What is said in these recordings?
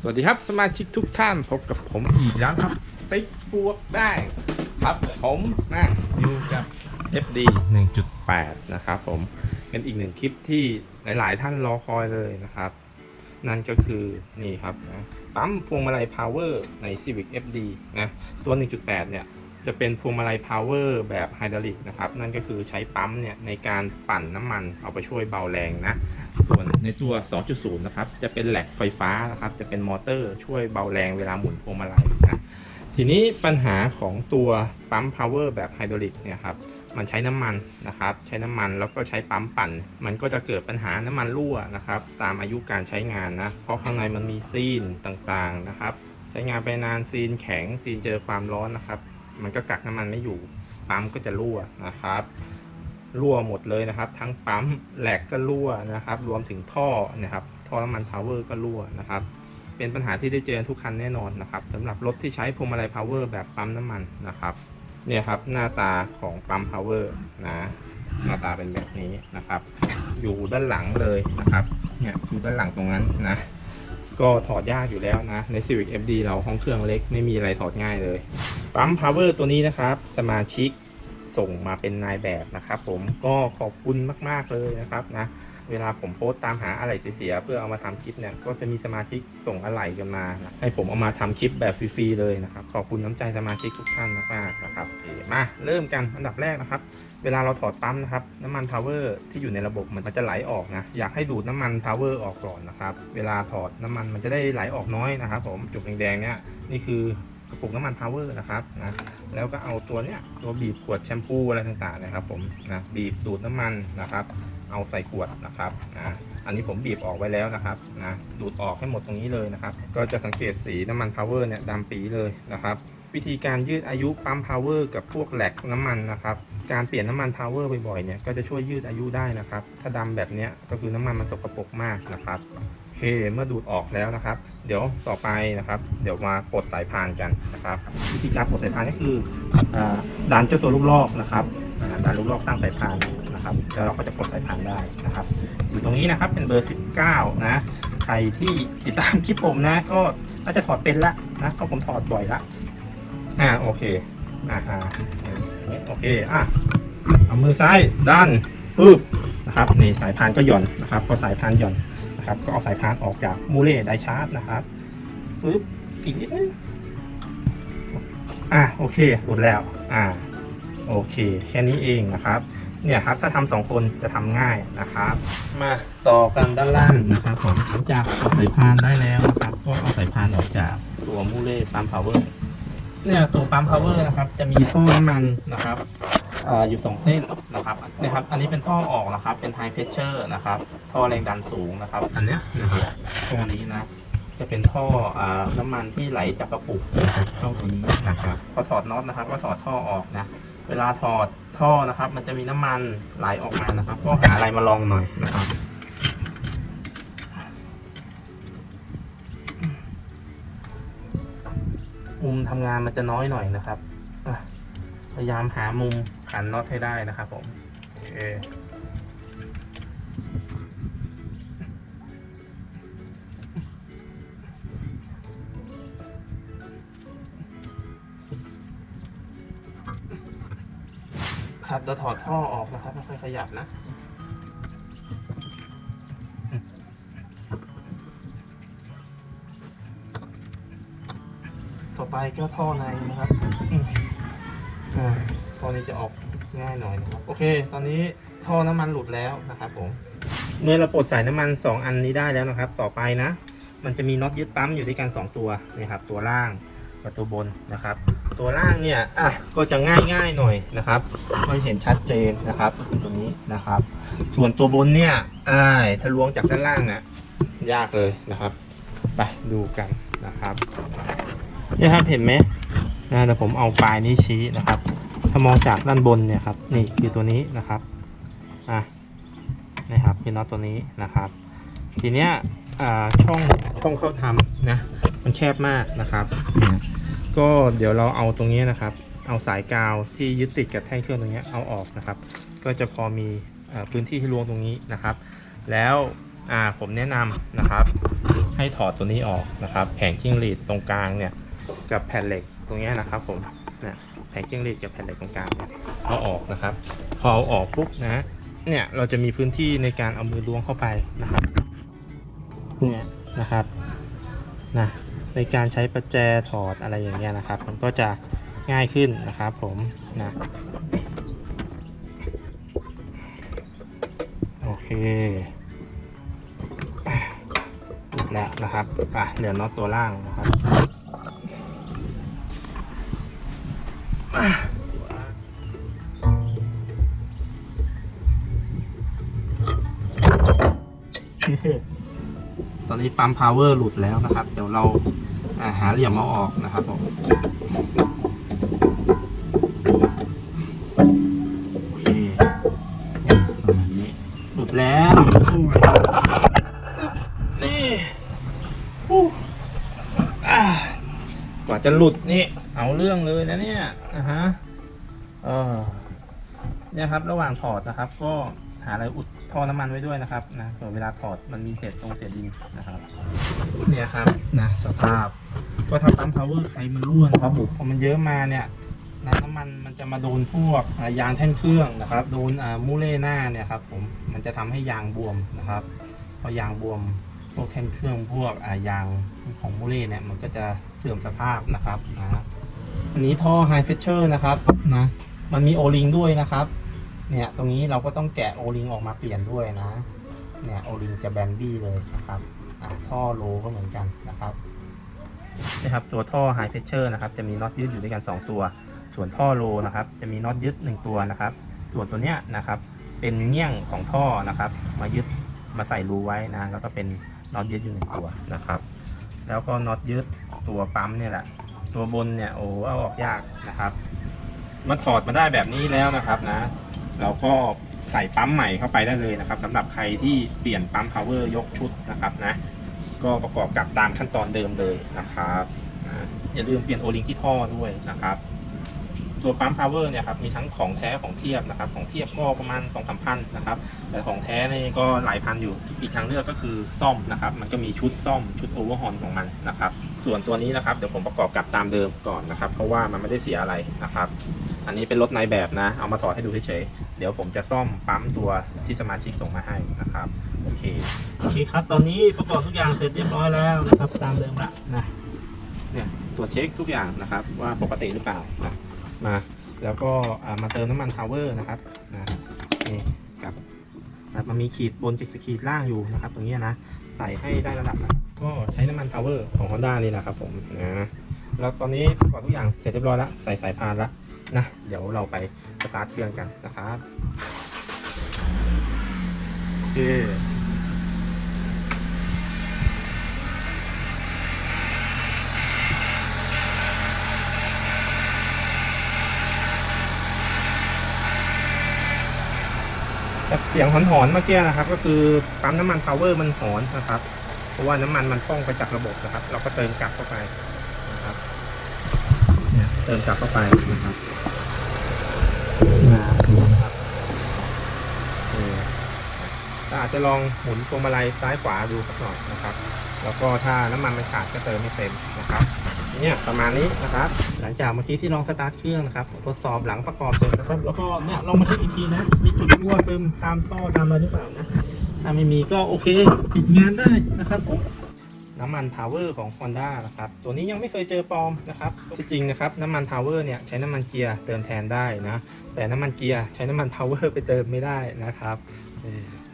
สวัสดีครับสมาชิกทุกท่านพบกับผมอีกแล้วครับ ติ๊กบวกได้ ครับผมนะอยู่กับ FD 1.8 นะครับผมเป็นอีกหนึ่งคลิปที่หลาย ๆ ท่านรอคอยเลยนะครับ นั่นก็คือนี่ครับนะปั๊มพวงมาลัย power ใน Civic FD นะตัว 1.8 เนี่ย จะเป็นพวงมาลัย power แบบไฮดรอลิกนะครับ นั่นก็คือใช้ปั๊มเนี่ยในการปั่นน้ำมันเอาไปช่วยเบาแรงนะ ส่วนในตัว 2.0 นะครับ จะเป็นแหลกไฟฟ้านะครับ จะเป็นมอเตอร์ช่วยเบาแรงเวลาหมุนพวงมาลัยนะทีนี้ปัญหาของตัวปั๊ม power แบบไฮดรอลิกเนี่ยครับมันใช้น้ำมันนะครับ ใช้น้ำมันแล้วก็ใช้ปั๊มปั่น มันก็จะเกิดปัญหาน้ำมันรั่วนะครับ ตามอายุการใช้งานนะ เพราะข้างในมันมีซีนต่างๆนะครับ ใช้งานไปนานซีนแข็งซีนเจอความร้อนนะครับ มันก็กักน้ำมันไม่อยู่ปั๊มก็จะรั่วนะครับ รั่วหมดเลยนะครับ ทั้งปั๊มแหลกก็รั่วนะครับ รวมถึงท่อนะครับ ท่อน้ำมันพาวเวอร์ก็รั่วนะครับ เป็นปัญหาที่ได้เจอทุกคันแน่นอนนะครับสำหรับรถที่ใช้พวงมาลัยพาวเวอร์แบบปั๊มน้ำมันนะครับเนี่ยครับหน้าตาของปั๊มพาวเวอร์นะหน้าตาเป็นแบบนี้นะครับ อยู่ด้านหลังเลยนะครับเนี่ยอยู่ด้านหลังตรงนั้นนะ ก็ถอดยากอยู่แล้วนะใน Civic FD เราห้องเครื่องเล็กไม่มีอะไรถอดง่ายเลยปั๊ม power ตัวนี้นะครับ สมาชิกส่งมาเป็นนายแบบนะครับผมก็ขอบคุณมาก ๆ เลยนะครับนะ เวลาผมโพสต์ตามหาอะไรเสีย เพื่อเอามาทำคลิปเนี่ย ก็จะมีสมาชิกส่งอะไรกันมา ให้ผมเอามาทำคลิปแบบฟรีๆเลยนะครับ ขอบคุณน้ำใจสมาชิกทุกท่านมากๆนะครับมาเริ่มกันอันดับแรกนะครับ เวลาเราถอดปั๊มนะครับ น้ำมันพาวเวอร์ที่อยู่ในระบบมันจะไหลออกนะ อยากให้ดูดน้ำมันพาวเวอร์ออกก่อนนะครับ เวลาถอดน้ำมันมันจะได้ไหลออกน้อยนะครับ ผมจุดแดงๆเนี่ยนี่คือ กระปุกน้ำมันพาวเวอร์นะครับนะแล้วก็เอาตัวเนี้ยตัวบีบขวดแชมพูอะไรต่างๆนะครับผมนะบีบดูดน้ำมันนะครับ เอาใส่ขวดนะครับนะอันนี้ผมบีบออกไว้แล้วนะครับนะดูดออกให้หมดตรงนี้เลยนะครับ ก็จะสังเกตสีน้ำมันพาวเวอร์เนี่ยดำปีเลยนะครับ วิธีการยืดอายุปั๊มพาวเวอร์กับพวกแหลกน้ำมันนะครับ การเปลี่ยนน้ำมันพาวเวอร์บ่อยๆเนี่ยก็จะช่วยยืดอายุได้นะครับ ถ้าดำแบบนี้ก็คือน้ำมันมันสกปรกมากนะครับโอเคเมื่อดูดออกแล้วนะครับ เดี๋ยวต่อไปนะครับ เดี๋ยวมาปลดสายพานกันนะครับ วิธีการปลดสายพานก็คืออดันเจ้าตัวลูกลอกนะครับดันลูกลอกตั้งสายพานนะครับแล้วเราก็จะปลดสายพานได้นะครับ อยู่ตรงนี้นะครับเป็นเบอร์ 19 นะใครที่ติดตามคลิปผมนะก็น่าจะถอดเป็นละนะก็ผมถอดบ่อยละ อ่าโอเคอ่าอ่าโอเคอะเอามือซ้ายดันปึ๊บนะครับนี่สายพานก็หย่อนนะครับพอสายพานหย่อนนะครับ ก็เอาสายพานออกจากมูเล่ไดชาร์จนะครับปึ๊บอีกนิดนึงอะโอเคหลุดแล้วอ่าโอเค แค่นี้เองนะครับเนี่ยครับถ้าทำสองคนจะทำง่ายนะครับ มาต่อกันด้านล่างนะครับผมหลังจากเอาสายพานได้แล้วนะครับ ก็เอาสายพานออกจากตัวมูเล่ปั๊มพาวเวอร์ เนี่ยตัวปั๊มพาวเวอร์นะครับ จะมีท่อน้ำมันนะครับอ่าอยู่สองเส้นนะครับนะครับ อันนี้เป็นท่อออกนะครับ เป็นไฮเพชเชอร์นะครับ ท่อแรงดันสูงนะครับ อันเนี้ยนะครับท่อนี้นะจะเป็นท่ออ่าน้ำมันที่ไหลจากกระปุกเข้าตัวนี้นะครับพอถอดน็อตนะครับ ก็ถอดท่อออกนะ เวลาถอดท่อนะครับ มันจะมีน้ำมันไหลออกมานะครับ ก็หาอะไรมาลองหน่อยนะครับ มุมทำงานมันจะน้อยหน่อยนะครับพยายามหามุมขันน็อตให้ได้นะครับผมโอเคครับเราถอดท่อออกนะครับไม่ค่อยขยับนะ ต่อไปก็ท่อในนะครับอืมอ่าท่อนี้จะออกง่ายหน่อยนะครับ โอเค ตอนนี้ท่อน้ำมันหลุดแล้วนะครับผม เมื่อเราปลดสายน้ำมัน2อันนี้ได้แล้วนะครับ ต่อไปนะ มันจะมีน็อตยึดปั๊มอยู่ด้วยกัน2ตัวนะครับ ตัวล่างกับตัวบนนะครับ ตัวล่างเนี่ยอะก็จะง่ายง่ายๆหน่อยนะครับก็เห็นชัดเจนนะครับก็คือตัวนี้นะครับ ส่วนตัวบนเนี่ยอ่าทะลวงจากด้านล่างน่ะยากเลยนะครับ ไปดูกันนะครับเนี่ยครับเห็นไหมนะเดี๋ยวผมเอาปลายนี้ชี้นะครับ ถ้ามองจากด้านบนเนี่ยครับ นี่คือตัวนี้นะครับอะนะครับคือน็อตตัวนี้นะครับ ทีเนี้ยอ่าช่องช่องเข้าทำนะมันแคบมากนะครับเนี่ยก็เดี๋ยวเราเอาตรงนี้นะครับ เอาสายกาวที่ยึดติดกับแท่งเครื่องตรงเนี้ยเอาออกนะครับ ก็จะพอมีอ่อพื้นที่ให้รวงตรงนี้นะครับ แล้วอ่าผมแนะนำนะครับ ให้ถอดตัวนี้ออกนะครับแผงจิ้งหรีดตรงกลางเนี่ย กับแผ่นเหล็กตรงนี้นะครับผมเนี่ยแผงจิ้งหรีดกับแผ่นเหล็กตรงกลางเนี่ยเอาออกนะครับ พอเอาออกปุ๊บนะเนี่ยเราจะมีพื้นที่ในการเอามือล้วงเข้าไปนะครับเนี่ยนะครับนะในการใช้ประแจถอดอะไรอย่างเงี้ยนะครับ มันก็จะง่ายขึ้นนะครับผมนะโอเคอะติดแล้วนะครับอะเหลือน็อตตัวล่างนะครับ ตอนนี้ปั๊มพาวเวอร์หลุดแล้วนะครับ เดี๋ยวเราอาหาเหลี่ยมเอาออกนะครับผมโอเคประมาณนี้หลุดแล้ว นี่กว่าจะหลุดนี่ เอาเรื่องเลยนะเนี่ยอะฮะเออเนี่ยครับ ระหว่างถอดนะครับก็าอะไรอุดท่อน้ำมันไว้ด้วยนะครับนะเผื่อเวลาถอดมันมีเศษตรงเศษดินนะครับเนี่ยครับนะสภาพ ก็ทำปั๊มพาวเวอร์ใครมันรั่วนะครับผมพอมันเยอะมาเนี่ยน้ำน้ำมันมันจะมาโดนพวกอ่ายางแท่นเครื่องนะครับ โดนอ่ามูเล่หน้าเนี่ยครับผมมันจะทำให้ยางบวมนะครับพอยางบวมพวกแท่นเครื่องพวกอ่ายางของมูเล่เนี่ยมันก็จะเสื่อมสภาพนะครับนะอันนี้ท่อไฮเพชเชอร์นะครับนะมันมีโอลิงด้วยนะครับ เนี่ยตรงนี้เราก็ต้องแกะโอลิงออกมาเปลี่ยนด้วยนะ เนี่ยโอลิงจะแบนบี้เลยนะครับท่อโลก็เหมือนกันนะครับนะครับตัวท่อไฮเพชเชอร์นะครับจะมีน็อตยืดอยู่ด้วยกัน 2 ตัว ส่วนท่อโลนะครับจะมีน็อตยึด 1 ตัวนะครับ ส่วนตัวเนี้ยนะครับเป็นเงี้ยงของท่อนะครับ มายึดมาใส่รูไว้นะแล้วก็เป็นน็อตยึดอยู่หนึ่งตัวนะครับ แล้วก็น็อตยึดตัวปั๊มเนี่ยแหละ ตัวบนเนี่ยโอ้เอาออกยากนะครับ มาถอดมาได้แบบนี้แล้วนะครับนะ เราก็ใส่ปั๊มใหม่เข้าไปได้เลยนะครับสำหรับใครที่เปลี่ยนปั๊ม power ยกชุดนะครับนะ ก็ประกอบกับตามขั้นตอนเดิมเลยนะครับอย่าลืมเปลี่ยนโอลิงที่ท่อด้วยนะครับ ตัวปั๊ม power เนี่ยครับมีทั้งของแท้ของเทียบนะครับ ของเทียบก็ประมาณ2องสามพันนะครับ แต่ของแท้นี่ก็หลายพันอยู่อีกทางเลือกก็คือซ่อมนะครับ มันก็มีชุดซ่อมชุดโอเวอร์ฮอนของมันนะครับ ส่วนตัวนี้นะครับเดี๋ยวผมประกอบกับตามเดิมก่อนนะครับ เพราะว่ามันไม่ได้เสียอะไรนะครับ อันนี้เป็นรถในแบบนะ เอามาถอดให้ดูเฉยๆเดี๋ยวผมจะซ่อมปั๊มตัวที่สมาชิกส่งมาให้นะครับโอเคโอเคครับ ตอนนี้ประกอบทุกอย่างเสร็จเรียบร้อยแล้วนะครับ ตามเดิมละนะเนี่ยตรวจเช็คทุกอย่างนะครับ ว่าปกติหรือเปล่านะมา แล้วก็อ่ามาเติมน้ำมันพาวเวอร์นะครับนะนี่กับนะมันมีขีดบนจิกขีดล่างอยู่นะครับ ตรงนี้นะ ใส่ให้ได้ระดับนะก็ใช้น้ำมันพาวเวอร์ของ Honda นี่นะครับผมนะแล้วตอนนี้ประกอบทุกอย่างเสร็จเรียบร้อยแล้วใส่สายพานแล้วนะเดี๋ยวเราไปสตาร์ทเครื่องกันนะครับโอเค เสียงหอนๆเมื่อกี้นะครับ ก็คือปั๊มน้ำมันพาวเวอร์มันหอนนะครับ เพราะว่าน้ำมันมันป้องไปจากระบบนะครับ เราก็เติมกลับเข้าไปนะครับเนี่ยเติมกลับเข้าไปนะครับนะดูนะครับนี่ก็อาจจะลองหมุนพวงมาลัยซ้ายขวาดูสักหน่อยนะครับ แล้วก็ถ้าน้ำมันมันขาดก็เติมให้เต็มนะครับ เนี่ยประมาณนี้นะครับ หลังจากเมื่อกี้ที่ลองสตาร์ทเครื่องนะครับทดสอบหลังประกอบเสร็จนะครับแล้วก็เนี่ยลองมาเช็คอีกทีนะมีจุดรั่วซึมตามท่อตามอะไรหรือเปล่านะถ้าไม่มีก็โอเคปิดงานได้นะครับน้ำมันพาวเวอร์ของ Honda นะครับ ตัวนี้ยังไม่เคยเจอปลอมนะครับที่จริงนะครับน้ำมันพาวเวอร์เนี่ยใช้น้ำมันเกียร์เติมแทนได้นะ แต่น้ำมันเกียร์ใช้น้ำมันพาวเวอร์ไปเติมไม่ได้นะครับ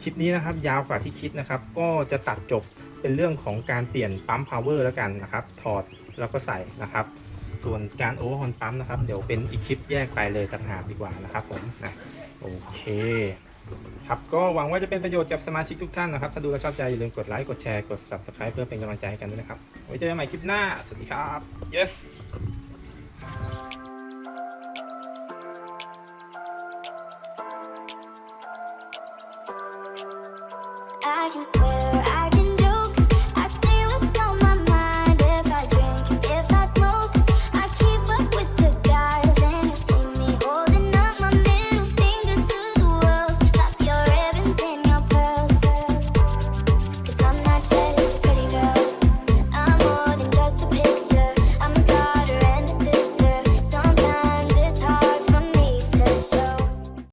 คลิปนี้นะครับยาวกว่าที่คิดนะครับ ก็จะตัดจบเป็นเรื่องของการเปลี่ยนปั๊มพาวเวอร์แล้วกันนะครับ ถอด เราก็ใส่นะครับ ส่วนการโอเวอร์ฮอนปั๊มนะครับ เดี๋ยวเป็นอีกคลิปแยกไปเลยต่างหากดีกว่านะครับผมนะโอเคครับก็หวังว่าจะเป็นประโยชน์กับสมาชิกทุกท่านนะครับ ถ้าดูแล้วชอบใจอย่าลืมกดไลค์กดแชร์กด subscribe เพื่อเป็นกำลังใจให้กันด้วยนะครับ ไว้เจอกันใหม่คลิปหน้า สวัสดีครับ yes I can swear